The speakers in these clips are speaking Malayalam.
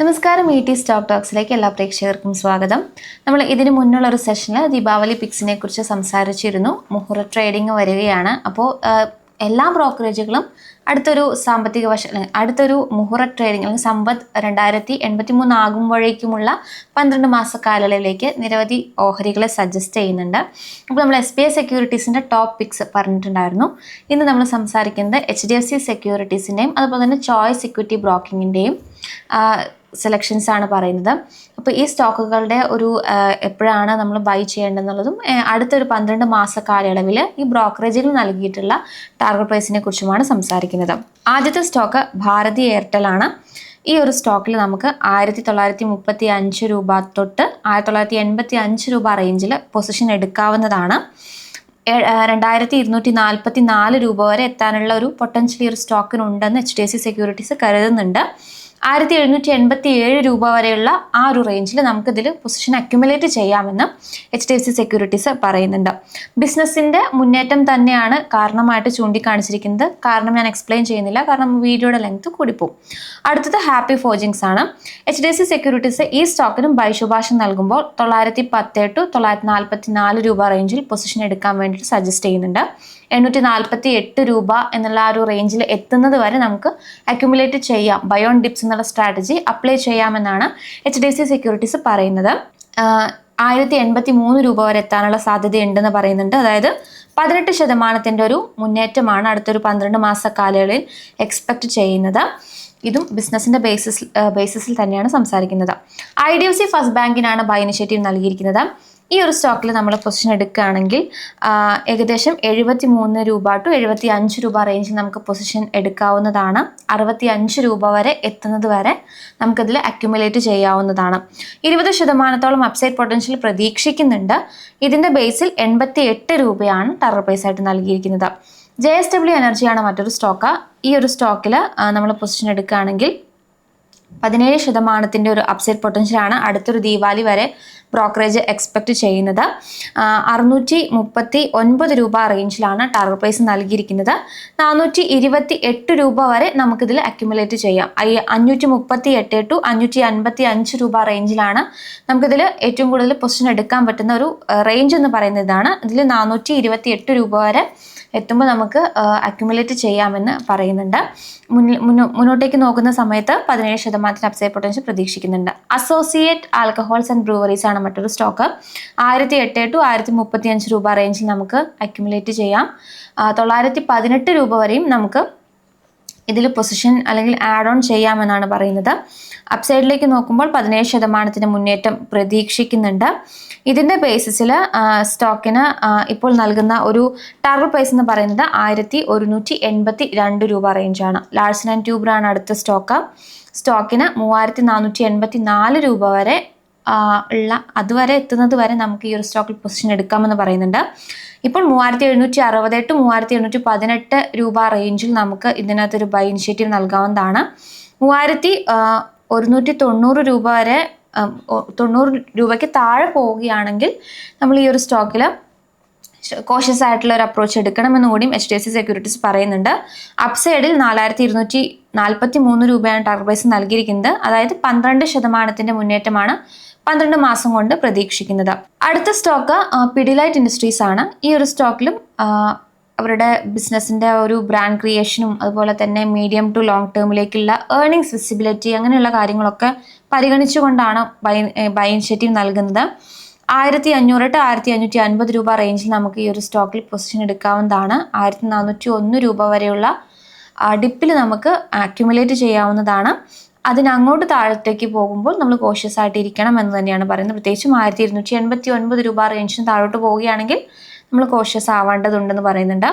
നമസ്കാരം ഇ ടി സ്റ്റോക്ക് ടോക്സിലേക്ക് എല്ലാ പ്രേക്ഷകർക്കും സ്വാഗതം. നമ്മൾ ഇതിന് മുന്നുള്ള ഒരു സെഷനിൽ ദീപാവലി പിക്സിനെ കുറിച്ച് സംസാരിച്ചിരുന്നു. മുഹൂർത്ത ട്രേഡിംഗ് വരികയാണ്. അപ്പോൾ എല്ലാ ബ്രോക്കറേജുകളും അടുത്തൊരു സാമ്പത്തിക വർഷം അല്ലെങ്കിൽ അടുത്തൊരു മുഹൂർ ട്രേഡിംഗ് അല്ലെങ്കിൽ സമ്പത്ത് രണ്ടായിരത്തി എൺപത്തി മൂന്ന് ആകുമ്പോഴേക്കുമുള്ള പന്ത്രണ്ട് മാസ കാലയളവിലേക്ക് നിരവധി ഓഹരികളെ സജസ്റ്റ് ചെയ്യുന്നുണ്ട്. അപ്പോൾ നമ്മൾ എസ് ബി ഐ സെക്യൂരിറ്റീസിന്റെ ടോപ്പ് പിക്സ് പറഞ്ഞിട്ടുണ്ടായിരുന്നു. ഇന്ന് നമ്മൾ സംസാരിക്കുന്നത് എച്ച് ഡി എഫ് സി സെക്യൂരിറ്റീസിന്റെയും അതുപോലെ തന്നെ ചോയ്സ് ഇക്വിറ്റി ബ്രോക്കിങ്ങിന്റെയും സെലക്ഷൻസ് ആണ് പറയുന്നത്. അപ്പോൾ ഈ സ്റ്റോക്കുകളുടെ ഒരു എപ്പോഴാണ് നമ്മൾ ബൈ ചെയ്യേണ്ടതെന്നുള്ളതും അടുത്തൊരു പന്ത്രണ്ട് മാസ കാലയളവിൽ ഈ ബ്രോക്കറേജുകൾ നൽകിയിട്ടുള്ള ടാർഗറ്റ് പ്രൈസിനെ കുറിച്ചുമാണ് സംസാരിക്കുന്നത്. ആദ്യത്തെ സ്റ്റോക്ക് ഭാരതി എയർടെൽ ആണ്. ഈ ഒരു സ്റ്റോക്കിൽ നമുക്ക് ആയിരത്തി തൊള്ളായിരത്തി മുപ്പത്തി അഞ്ച് രൂപ തൊട്ട് ആയിരത്തി തൊള്ളായിരത്തി എൺപത്തി അഞ്ച് രൂപ റേഞ്ചിൽ പൊസിഷൻ എടുക്കാവുന്നതാണ്. രണ്ടായിരത്തി ഇരുന്നൂറ്റി നാൽപ്പത്തി നാല് രൂപ വരെ എത്താനുള്ള ഒരു പൊട്ടൻഷ്യലി ഒരു സ്റ്റോക്കിനുണ്ടെന്ന് എച്ച് ഡി സി സെക്യൂരിറ്റീസ് കരുതുന്നുണ്ട്. ആയിരത്തി എഴുന്നൂറ്റി എൺപത്തി ഏഴ് രൂപ വരെയുള്ള ആ ഒരു റേഞ്ചിൽ നമുക്കിതിൽ പൊസിഷൻ അക്യുമുലേറ്റ് ചെയ്യാമെന്ന് H D F C securities പറയുന്നുണ്ട്. ബിസിനസ്സിന്റെ മുന്നേറ്റം തന്നെയാണ് കാരണമായിട്ട് ചൂണ്ടിക്കാണിച്ചിരിക്കുന്നത്. കാരണം ഞാൻ എക്സ്പ്ലെയിൻ ചെയ്യുന്നില്ല. കാരണം വീഡിയോയുടെ ലെങ്ത് കൂടിപ്പോവും. അടുത്തത് ഹാപ്പി ഫോജിങ്സ് ആണ്. H D F C securities ഈ സ്റ്റോക്കിനും ബൈ ശുപാർശ നൽകുമ്പോൾ തൊള്ളായിരത്തി പത്ത് ടു തൊള്ളായിരത്തി നാൽപ്പത്തി നാല് രൂപ റേഞ്ചിൽ പൊസിഷൻ എടുക്കാൻ വേണ്ടിയിട്ട് സജസ്റ്റ് ചെയ്യുന്നുണ്ട്. എണ്ണൂറ്റി നാൽപ്പത്തി എട്ട് രൂപ എന്നുള്ള ആ ഒരു റേഞ്ചിൽ എത്തുന്നത് വരെ നമുക്ക് അക്യുമുലേറ്റ് ചെയ്യാം. ബയോൺ ഡിപ്സ് എന്നുള്ള സ്ട്രാറ്റജി അപ്ലൈ ചെയ്യാമെന്നാണ് എച്ച് ഡി സി സെക്യൂരിറ്റീസ് പറയുന്നത്. ആയിരത്തി എൺപത്തി മൂന്ന് രൂപ വരെ എത്താനുള്ള സാധ്യതയുണ്ടെന്ന് പറയുന്നുണ്ട്. അതായത് പതിനെട്ട് ശതമാനത്തിന്റെ ഒരു മുന്നേറ്റമാണ് അടുത്തൊരു പന്ത്രണ്ട് മാസ കാലയളവിൽ എക്സ്പെക്ട് ചെയ്യുന്നത്. ഇതും ബിസിനസിന്റെ ബേസിസ് ബേസിസിൽ തന്നെയാണ് സംസാരിക്കുന്നത്. I D F C first ബാങ്കിനാണ് buy initiative നൽകിയിരിക്കുന്നത്. ഈ ഒരു സ്റ്റോക്കിൽ നമ്മൾ പൊസിഷൻ എടുക്കുകയാണെങ്കിൽ ഏകദേശം എഴുപത്തി മൂന്ന് രൂപ ടു എഴുപത്തി അഞ്ച് രൂപ റേഞ്ചിൽ നമുക്ക് പൊസിഷൻ എടുക്കാവുന്നതാണ്. അറുപത്തി അഞ്ച് രൂപ വരെ എത്തുന്നത് വരെ നമുക്കതിൽ അക്യുമുലേറ്റ് ചെയ്യാവുന്നതാണ്. ഇരുപത് ശതമാനത്തോളം അപ്സൈഡ് പൊട്ടൻഷ്യൽ പ്രതീക്ഷിക്കുന്നുണ്ട്. ഇതിന്റെ ബേസിൽ എൺപത്തി എട്ട് രൂപയാണ് ടറർ ആയിട്ട് നൽകിയിരിക്കുന്നത്. ജെ എസ് ഡബ്ല്യു എനർജിയാണ് മറ്റൊരു സ്റ്റോക്ക് ഈ ഒരു സ്റ്റോക്കിൽ നമ്മൾ പൊസിഷൻ എടുക്കുകയാണെങ്കിൽ പതിനേഴ് ശതമാനത്തിന്റെ ഒരു അപ്സൈഡ് പൊട്ടൻഷ്യലാണ് അടുത്തൊരു ദീപാവലി വരെ ബ്രോക്കറേജ് എക്സ്പെക്ട് ചെയ്യുന്നത്. അറുന്നൂറ്റി മുപ്പത്തി ഒൻപത് രൂപ റേഞ്ചിലാണ് ടാർഗറ്റ് പ്രൈസ് നൽകിയിരിക്കുന്നത്. നാനൂറ്റി ഇരുപത്തി എട്ട് രൂപ വരെ നമുക്കിതിൽ അക്യുമുലേറ്റ് ചെയ്യാം. അഞ്ഞൂറ്റി മുപ്പത്തി എട്ട് ടു അഞ്ഞൂറ്റി അൻപത്തി അഞ്ച് രൂപ റേഞ്ചിലാണ് നമുക്കിതിൽ ഏറ്റവും കൂടുതൽ പൊസിഷൻ എടുക്കാൻ പറ്റുന്ന ഒരു റേഞ്ച് എന്ന് പറയുന്നത് ഇതാണ്. ഇതിൽ നാനൂറ്റി ഇരുപത്തി എട്ട് രൂപ വരെ എത്തുമ്പോൾ നമുക്ക് അക്യുമുലേറ്റ് ചെയ്യാമെന്ന് പറയുന്നുണ്ട്. മുന്നോട്ടേക്ക് നോക്കുന്ന സമയത്ത് പതിനേഴ് ശതമാനത്തിന് അപ്സൈഡ് പൊട്ടൻഷ്യൽ പ്രതീക്ഷിക്കുന്നുണ്ട്. അസോസിയേറ്റ് ആൽക്കഹോൾസ് ആൻഡ് ബ്രൂവറീസ് ആണ് മറ്റൊരു സ്റ്റോക്ക് ആയിരത്തി എട്ട് ടു ആയിരത്തി മുപ്പത്തി അഞ്ച് രൂപ റേഞ്ചിൽ നമുക്ക് അക്യുമുലേറ്റ് ചെയ്യാം. തൊള്ളായിരത്തി പതിനെട്ട് രൂപ വരെയും നമുക്ക് ഇതിൽ പൊസിഷൻ അല്ലെങ്കിൽ ആഡ് ഓൺ ചെയ്യാമെന്നാണ് പറയുന്നത്. അപ്സൈഡിലേക്ക് നോക്കുമ്പോൾ പതിനേഴ് ശതമാനത്തിന് മുന്നേറ്റം പ്രതീക്ഷിക്കുന്നുണ്ട്. ഇതിന്റെ ബേസിസിൽ സ്റ്റോക്കിന് ഇപ്പോൾ നൽകുന്ന ഒരു ടാർഗറ്റ് പ്രൈസ് എന്ന് പറയുന്നത് ആയിരത്തി ഒരുന്നൂറ്റി എൺപത്തി രണ്ട് രൂപ റേഞ്ചാണ് ലാർസൺ ആൻഡ് ട്യൂബറാണ് അടുത്ത സ്റ്റോക്ക് സ്റ്റോക്കിന് മൂവായിരത്തി നാനൂറ്റി എൺപത്തി നാല് രൂപ വരെ ഉള്ള അതുവരെ എത്തുന്നത് വരെ നമുക്ക് ഈ ഒരു സ്റ്റോക്കിൽ പൊസിഷൻ എടുക്കാമെന്ന് പറയുന്നുണ്ട്. ഇപ്പോൾ മൂവായിരത്തി എഴുന്നൂറ്റി അറുപത് ടു മൂവായിരത്തി എണ്ണൂറ്റി പതിനെട്ട് രൂപ റേഞ്ചിൽ നമുക്ക് ഇതിനകത്തൊരു ബൈ ഇനിഷ്യേറ്റീവ് നൽകാവുന്നതാണ്. മൂവായിരത്തി ഒരുന്നൂറ്റി തൊണ്ണൂറ് രൂപ വരെ തൊണ്ണൂറ് രൂപയ്ക്ക് താഴെ പോവുകയാണെങ്കിൽ നമ്മൾ ഈ ഒരു സ്റ്റോക്കിൽ കോഷ്യസ് ആയിട്ടുള്ള ഒരു അപ്രോച്ച് എടുക്കണമെന്ന് കൂടിയും H D F C securities പറയുന്നുണ്ട്. അപ്സൈഡിൽ നാലായിരത്തി ഇരുന്നൂറ്റി നാൽപ്പത്തി മൂന്ന് രൂപയാണ് പ്രൈസ് നൽകിയിരിക്കുന്നത്. അതായത് പന്ത്രണ്ട് ശതമാനത്തിന്റെ മുന്നേറ്റമാണ് പന്ത്രണ്ട് മാസം കൊണ്ട് പ്രതീക്ഷിക്കുന്നത്. അടുത്ത സ്റ്റോക്ക് പിഡിലൈറ്റ് ഇൻഡസ്ട്രീസ് ആണ്. ഈ ഒരു സ്റ്റോക്കിലും അവരുടെ ബിസിനസ്സിന്റെ ഒരു ബ്രാൻഡ് ക്രിയേഷനും അതുപോലെ തന്നെ മീഡിയം ടു ലോങ് ടേമിലേക്കുള്ള ഏർണിങ്സ് വിസിബിലിറ്റി അങ്ങനെയുള്ള കാര്യങ്ങളൊക്കെ പരിഗണിച്ചുകൊണ്ടാണ് ബൈ ബൈ ഇനിഷ്യേറ്റീവ് നൽകുന്നത്. ആയിരത്തി അഞ്ഞൂറ് ടു ആയിരത്തി അഞ്ഞൂറ്റി അൻപത് രൂപ റേഞ്ചിൽ നമുക്ക് ഈ ഒരു സ്റ്റോക്കിൽ പൊസിഷൻ എടുക്കാവുന്നതാണ്. ആയിരത്തി നാനൂറ്റി ഒന്ന് രൂപ വരെയുള്ള ഡിപ്പിൽ നമുക്ക് അക്യുമുലേറ്റ് ചെയ്യാവുന്നതാണ്. അതിനങ്ങോട്ട് താഴത്തേക്ക് പോകുമ്പോൾ നമ്മൾ കോഷ്യസ് ആയിട്ട് ഇരിക്കണം എന്ന് തന്നെയാണ് പറയുന്നത്. പ്രത്യേകിച്ചും ആയിരത്തി ഇരുന്നൂറ്റി എൺപത്തി ഒൻപത് രൂപ റേഞ്ചിന് താഴോട്ട് പോവുകയാണെങ്കിൽ നമ്മൾ കോഷ്യസ് ആവേണ്ടതുണ്ടെന്ന് പറയുന്നുണ്ട്.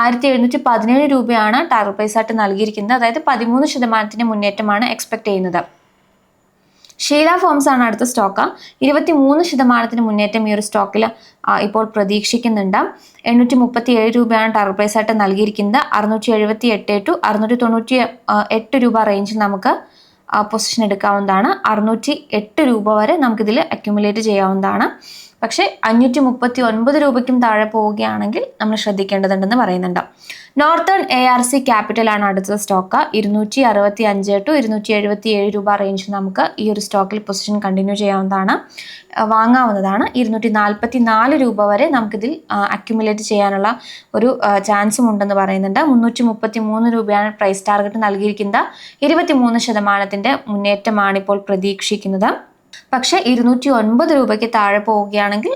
ആയിരത്തി എഴുന്നൂറ്റി പതിനേഴ് രൂപയാണ് ടാർഗറ്റ് പ്രൈസ് ആയിട്ട് നൽകിയിരിക്കുന്നത്. അതായത് പതിമൂന്ന് ശതമാനത്തിന്റെ മുന്നേറ്റമാണ് എക്സ്പെക്ട് ചെയ്യുന്നത്. ഷീല ഫോംസ് ആണ് അടുത്ത സ്റ്റോക്ക് ഇരുപത്തി മൂന്ന് ശതമാനത്തിന് മുന്നേറ്റം ഈ ഒരു സ്റ്റോക്കിൽ ഇപ്പോൾ പ്രതീക്ഷിക്കുന്നുണ്ട്. എണ്ണൂറ്റി മുപ്പത്തി ഏഴ് രൂപയാണ് ടാർഗറ്റ് പ്രൈസ് ആയിട്ട് നൽകിയിരിക്കുന്നത്. അറുന്നൂറ്റി എഴുപത്തി എട്ട് ടു അറുന്നൂറ്റി തൊണ്ണൂറ്റി എട്ട് രൂപ റേഞ്ചിൽ നമുക്ക് പൊസിഷൻ എടുക്കാവുന്നതാണ്. അറുന്നൂറ്റി എട്ട് രൂപ വരെ നമുക്കിതിൽ അക്യുമുലേറ്റ് ചെയ്യാവുന്നതാണ്. പക്ഷേ അഞ്ഞൂറ്റി മുപ്പത്തി ഒൻപത് രൂപയ്ക്കും താഴെ പോവുകയാണെങ്കിൽ നമ്മൾ ശ്രദ്ധിക്കേണ്ടതുണ്ടെന്ന് പറയുന്നുണ്ട്. നോർത്തേൺ എ ആർ സി ക്യാപിറ്റലാണ് അടുത്ത സ്റ്റോക്ക് ഇരുന്നൂറ്റി അറുപത്തി അഞ്ച് ടു ഇരുന്നൂറ്റി എഴുപത്തി ഏഴ് രൂപ റേഞ്ച് നമുക്ക് ഈ ഒരു സ്റ്റോക്കിൽ പൊസിഷൻ കണ്ടിന്യൂ ചെയ്യാവുന്നതാണ്. വാങ്ങാവുന്നതാണ്. ഇരുന്നൂറ്റി നാൽപ്പത്തി നാല് രൂപ വരെ നമുക്കിതിൽ അക്യുമുലേറ്റ് ചെയ്യാനുള്ള ഒരു ചാൻസും ഉണ്ടെന്ന് പറയുന്നുണ്ട്. മുന്നൂറ്റി മുപ്പത്തി മൂന്ന് രൂപയാണ് പ്രൈസ് ടാർഗറ്റ് നൽകിയിരിക്കുന്നത്. ഇരുപത്തി മൂന്ന് ശതമാനത്തിന്റെ മുന്നേറ്റമാണ് ഇപ്പോൾ പ്രതീക്ഷിക്കുന്നത്. പക്ഷേ ഇരുന്നൂറ്റി ഒൻപത് രൂപയ്ക്ക് താഴെ പോവുകയാണെങ്കിൽ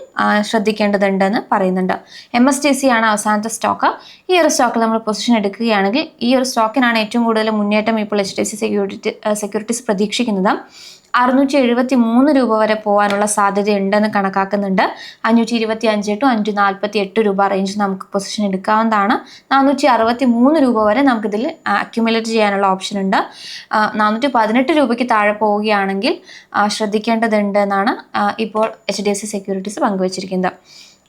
ശ്രദ്ധിക്കേണ്ടതുണ്ടെന്ന് പറയുന്നുണ്ട്. എം എസ് ടി സി ആണ് അവസാനത്തെ സ്റ്റോക്ക് ഈ ഒരു സ്റ്റോക്കിൽ നമ്മൾ പൊസിഷൻ എടുക്കുകയാണെങ്കിൽ ഈ ഒരു സ്റ്റോക്കിനാണ് ഏറ്റവും കൂടുതൽ മുന്നേറ്റം ഇപ്പോൾ H D C security securities പ്രതീക്ഷിക്കുന്നത്. അറുന്നൂറ്റി എഴുപത്തി മൂന്ന് രൂപ വരെ പോകാനുള്ള സാധ്യതയുണ്ടെന്ന് കണക്കാക്കുന്നുണ്ട്. അഞ്ഞൂറ്റി ഇരുപത്തി അഞ്ച് ടു അഞ്ഞൂറ്റി നാൽപ്പത്തി എട്ട് രൂപ റേഞ്ച് നമുക്ക് പൊസിഷൻ എടുക്കാവുന്നതാണ്. നാനൂറ്റി അറുപത്തി മൂന്ന് രൂപ വരെ നമുക്കിതിൽ അക്യുമുലേറ്റ് ചെയ്യാനുള്ള ഓപ്ഷൻ ഉണ്ട്. നാനൂറ്റി പതിനെട്ട് രൂപയ്ക്ക് താഴെ പോവുകയാണെങ്കിൽ ശ്രദ്ധിക്കേണ്ടതുണ്ട് എന്നാണ് ഇപ്പോൾ H D F C securities പങ്കുവച്ചിരിക്കുന്നത്.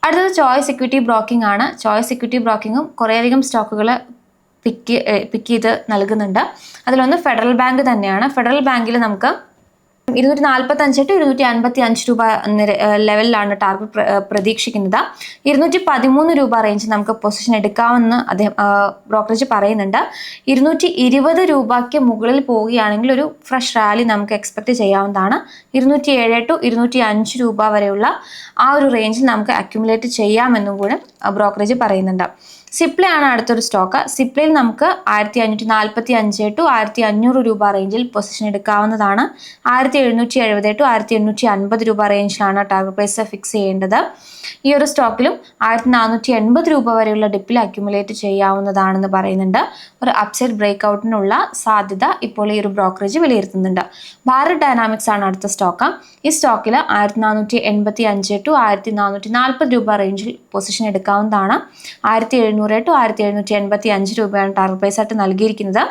അടുത്തത് ചോയ്സ് സെക്യൂരിറ്റി ബ്രോക്കിംഗ് ആണ്. ചോയ്സ് സെക്യൂരിറ്റി ബ്രോക്കിങ്ങും കുറേയധികം സ്റ്റോക്കുകൾ പിക്ക് പിക്ക് ചെയ്ത് നൽകുന്നുണ്ട്. അതിലൊന്ന് ഫെഡറൽ ബാങ്ക് തന്നെയാണ്. ഫെഡറൽ ബാങ്കിൽ നമുക്ക് ഇരുന്നൂറ്റി നാൽപ്പത്തി അഞ്ച് ടു ഇരുന്നൂറ്റി അൻപത്തി അഞ്ച് രൂപ ലെവലിലാണ് ടാർഗറ്റ് പ്രതീക്ഷിക്കുന്നത്. ഇരുന്നൂറ്റി പതിമൂന്ന് രൂപ റേഞ്ച് നമുക്ക് പൊസിഷൻ എടുക്കാമെന്ന് അദ്ദേഹം ബ്രോക്കറേജ് പറയുന്നുണ്ട്. ഇരുന്നൂറ്റി ഇരുപത് രൂപയ്ക്ക് മുകളിൽ പോവുകയാണെങ്കിൽ ഒരു ഫ്രഷ് റാലി നമുക്ക് എക്സ്പെക്ട് ചെയ്യാവുന്നതാണ്. ഇരുന്നൂറ്റി ഏഴ് ടു ഇരുന്നൂറ്റി അഞ്ച് രൂപ വരെയുള്ള ആ ഒരു റേഞ്ചിൽ നമുക്ക് അക്യുമുലേറ്റ് ചെയ്യാമെന്നും കൂടെ ബ്രോക്കറേജ് പറയുന്നുണ്ട്. സിപ്ലി ആണ് അടുത്തൊരു സ്റ്റോക്ക്. സിപ്ലിയിൽ നമുക്ക് ആയിരത്തി അഞ്ഞൂറ്റി നാൽപ്പത്തി അഞ്ച് ടു ആയിരത്തി അഞ്ഞൂറ് രൂപ റേഞ്ചിൽ പൊസിഷൻ എടുക്കാവുന്നതാണ്. ആയിരത്തി എഴുന്നൂറ്റി എഴുപത് ടു ആയിരത്തി എണ്ണൂറ്റി അൻപത് രൂപ റേഞ്ചിലാണ് ടാർഗറ്റ് പ്രൈസ് ഫിക്സ് ചെയ്യേണ്ടത്. ഈ ഒരു സ്റ്റോക്കിലും ആയിരത്തി നാനൂറ്റി എൺപത് രൂപ വരെയുള്ള ഡിപ്പിൽ അക്യുമുലേറ്റ് ചെയ്യാവുന്നതാണെന്ന് പറയുന്നുണ്ട്. ഒരു അപ്സൈഡ് ബ്രേക്ക് ഔട്ടിനുള്ള സാധ്യത ഇപ്പോൾ ഈ ഒരു ബ്രോക്കറേജ് വിലയിരുത്തുന്നുണ്ട്. ഭാരത് ഡൈനാമിക്സ് ആണ് അടുത്ത സ്റ്റോക്ക്. ഈ സ്റ്റോക്കിൽ ആയിരത്തി നാനൂറ്റി എൺപത്തി അഞ്ച് ടു ആയിരത്തി നാനൂറ്റി നാൽപ്പത് രൂപ റേഞ്ചിൽ പൊസിഷൻ എടുക്കാവുന്നതാണ്. ആയിരത്തി എഴുന്നൂറ് ടു ആയിരത്തി എഴുന്നൂറ്റി എൺപത്തി അഞ്ച് രൂപയാണ് ടാർഗറ്റ് പ്രൈസ് ആയിട്ട് നൽകിയിരിക്കുന്നത്.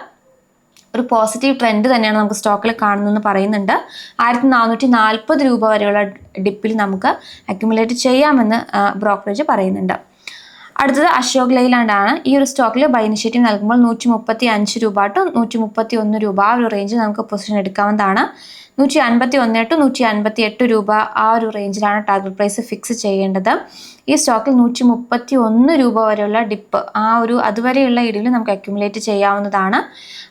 ഒരു പോസിറ്റീവ് ട്രെൻഡ് തന്നെയാണ് നമുക്ക് സ്റ്റോക്കിൽ കാണുന്നതെന്ന് പറയുന്നുണ്ട്. ആയിരത്തി നാനൂറ്റി നാൽപ്പത് രൂപ വരെയുള്ള ഡിപ്പിൽ നമുക്ക് അക്യുമുലേറ്റ് ചെയ്യാമെന്ന് ബ്രോക്കറേജ് പറയുന്നുണ്ട്. അടുത്തത് അശോക് ലൈലാണ്ടാണ് ഈ ഒരു സ്റ്റോക്കിൽ ബൈ ഇനിഷ്യേറ്റീവ് നൽകുമ്പോൾ നൂറ്റി മുപ്പത്തി അഞ്ച് രൂപ ടു നൂറ്റി മുപ്പത്തി ഒന്ന് രൂപ ഒരു റേഞ്ച് നമുക്ക് പൊസിഷൻ എടുക്കാവുന്നതാണ്. നൂറ്റി അൻപത്തി ഒന്ന് ടു നൂറ്റി അൻപത്തി എട്ട് രൂപ ആ ഒരു റേഞ്ചിലാണ് ടാർഗറ്റ് പ്രൈസ് ഫിക്സ് ചെയ്യേണ്ടത്. ഈ സ്റ്റോക്കിൽ നൂറ്റി മുപ്പത്തി ഒന്ന് രൂപ വരെയുള്ള ഡിപ്പ് ആ ഒരു അതുവരെയുള്ള ഇടിയിൽ നമുക്ക് അക്യുമുലേറ്റ് ചെയ്യാവുന്നതാണ്.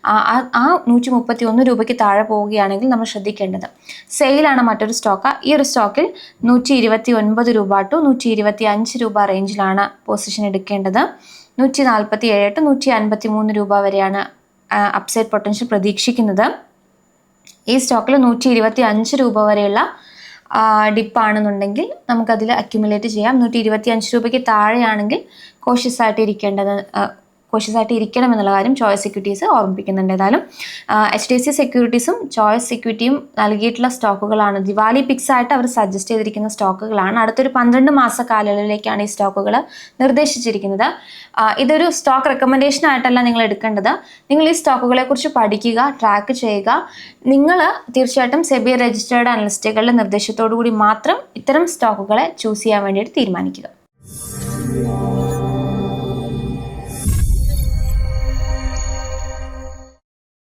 ആ- നൂറ്റി മുപ്പത്തി ഒന്ന് രൂപയ്ക്ക് താഴെ പോവുകയാണെങ്കിൽ നമ്മൾ ശ്രദ്ധിക്കേണ്ടത്. സെയിലാണ് മറ്റൊരു സ്റ്റോക്ക് ഈ ഒരു സ്റ്റോക്കിൽ നൂറ്റി ഇരുപത്തി ഒൻപത് രൂപ ടു നൂറ്റി ഇരുപത്തി അഞ്ച് രൂപ റേഞ്ചിലാണ് പൊസിഷൻ എടുക്കേണ്ടത്. നൂറ്റി നാൽപ്പത്തി ഏഴ് ടു നൂറ്റി അൻപത്തി മൂന്ന് രൂപ വരെയാണ് അപ്സൈഡ് പൊട്ടൻഷ്യൽ പ്രതീക്ഷിക്കുന്നത്. ഈ സ്റ്റോക്കിൽ നൂറ്റി ഇരുപത്തി അഞ്ച് രൂപ വരെയുള്ള ഡിപ്പാണെന്നുണ്ടെങ്കിൽ നമുക്കതിൽ അക്യുമുലേറ്റ് ചെയ്യാം. നൂറ്റി ഇരുപത്തി അഞ്ച് രൂപയ്ക്ക് താഴെയാണെങ്കിൽ കോഷ്യസ് ആയിട്ട് ഇരിക്കേണ്ടത് കോഷ്യസ് ആയിട്ട് ഇരിക്കണം എന്നുള്ള കാര്യം ചോയ്സ് സെക്യൂരിറ്റീസ് ഓർമ്മിപ്പിക്കുന്നുണ്ട് ഏതായാലും എച്ച് ഡി സി സെക്യൂരിറ്റീസും ചോയ്സ് സെക്യൂരിറ്റിയും നൽകിയിട്ടുള്ള സ്റ്റോക്കുകളാണ് ദിവാലി പിക്സ് ആയിട്ട് അവർ സജസ്റ്റ് ചെയ്തിരിക്കുന്ന സ്റ്റോക്കുകളാണ് അടുത്തൊരു പന്ത്രണ്ട് മാസ കാലയളവിലേക്കാണ് ഈ സ്റ്റോക്കുകൾ നിർദ്ദേശിച്ചിരിക്കുന്നത്. ഇതൊരു സ്റ്റോക്ക് റെക്കമെൻഡേഷൻ ആയിട്ടല്ല നിങ്ങൾ എടുക്കേണ്ടത്. നിങ്ങൾ ഈ സ്റ്റോക്കുകളെ കുറിച്ച് പഠിക്കുക ട്രാക്ക് ചെയ്യുക. നിങ്ങൾ തീർച്ചയായിട്ടും സെബി രജിസ്റ്റേർഡ് അനലിസ്റ്റുകളുടെ നിർദ്ദേശത്തോടു കൂടി മാത്രം ഇത്തരം സ്റ്റോക്കുകളെ ചൂസ് ചെയ്യാൻ വേണ്ടിയിട്ട് തീരുമാനിക്കുക.